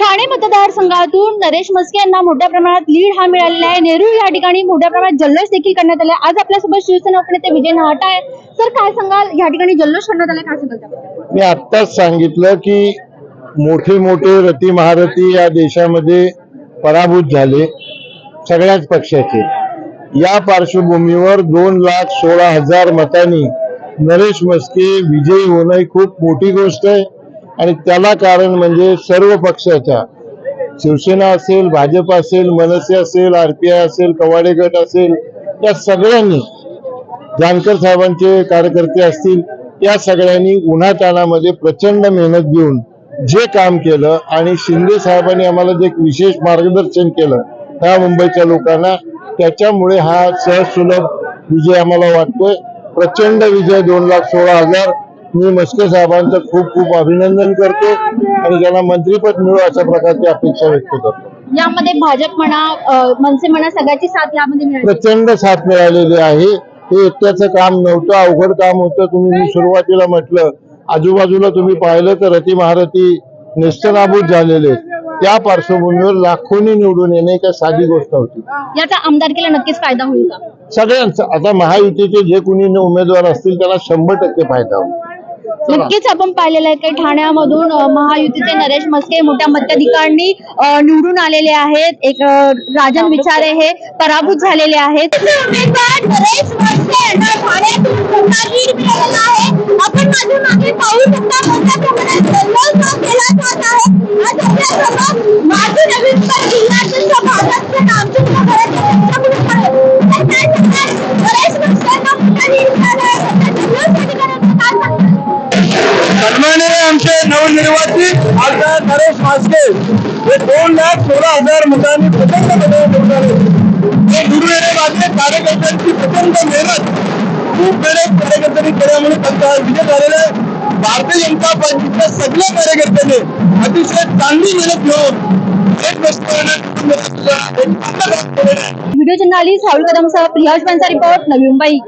ठाणे मतदारसंघातून नरेश मस्के यांना मोठ्या प्रमाणात लीड हा मिळालेला आहे. नेहरू या ठिकाणी मोठ्या प्रमाणात जल्लोष देखील करण्यात आला आज आपल्यासोबत शिवसेना उपनेते विजय नाहटा आहे सर काय सांगाल? या ठिकाणी जल्लोष करण्यात आला काय सांगाल मी आत्ताच सांगितलं की मोठे मोठे रती महारथी या देशामध्ये पराभूत झाले सगळ्याच पक्षाचे. या पार्श्वभूमीवर दोन लाख सोळा हजार मतांनी नरेश मस्के विजयी होणं ही खूप मोठी गोष्ट आहे. आणि त्याला कारण म्हणजे सर्व पक्षाच्या शिवसेना असेल भाजप असेल मनसे असेल आरपीआय असेल कवाडे गट असेल या सगळ्यांनी जानकर साहेबांचे कार्यकर्ते असतील या सगळ्यांनी उन्हातानामध्ये प्रचंड मेहनत घेऊन जे काम केलं आणि शिंदे साहेबांनी आम्हाला जे विशेष मार्गदर्शन केलं त्या मुंबईच्या लोकांना त्याच्यामुळे हा सहज सुलभ विजय आम्हाला वाटतोय. प्रचंड विजय दोन लाख सोळा हजार. मी मस्के साहेबांचं खूप खूप अभिनंदन करतो आणि त्यांना मंत्रीपद मिळू अशा प्रकारची अपेक्षा व्यक्त करतो. यामध्ये भाजप म्हणा मनसे म्हणा सगळ्याची साथ यामध्ये मिळाली. प्रचंड साथ मिळालेली आहे. हे एकट्याचं काम नव्हतं अवघड काम होतं. तुम्ही मी सुरुवातीला म्हटलं आजूबाजूला तुम्ही पाहिलं तर रती महारथी नेस्तनाभूत झालेले त्या पार्श्वभूमीवर लाखोनी निवडून येणे काय साधी गोष्ट होती. याचा आमदारकीला नक्कीच फायदा होईल का? सगळ्यांचा आता महायुतीचे जे कोणी उमेदवार असतील त्यांना शंभर टक्के फायदा होईल. नक्कीच आपण पाहिलेलं आहे की ठाण्यामधून अ, महायुतीचे नरेश मस्के मोठ्या मताधिकांनी अ, निवडून आलेले आहेत. एक अ, राजन विचारे हे पराभूत झालेले आहेत. आपण पाहू शकता आमचे नवनिर्वाचित आमदार नरेश मास्के हे दोन लाख सोळा हजार मतांनी प्रचंड मते निवडून आले हे निवडून माझे कार्यकर्त्यांची प्रचंड मेहनत खूप मेहनत कार्यकर्त्यांनी केल्यामुळे त्यांचा विजय झालेला आहे. भारतीय जनता पार्टीच्या सगळ्या कार्यकर्त्यांनी अतिशय चांगली मेहनत घेऊन व्हिडिओ जर्नालिस्ट राहुल कदमसह प्रियाज यांचा रिपोर्ट नवी मुंबई.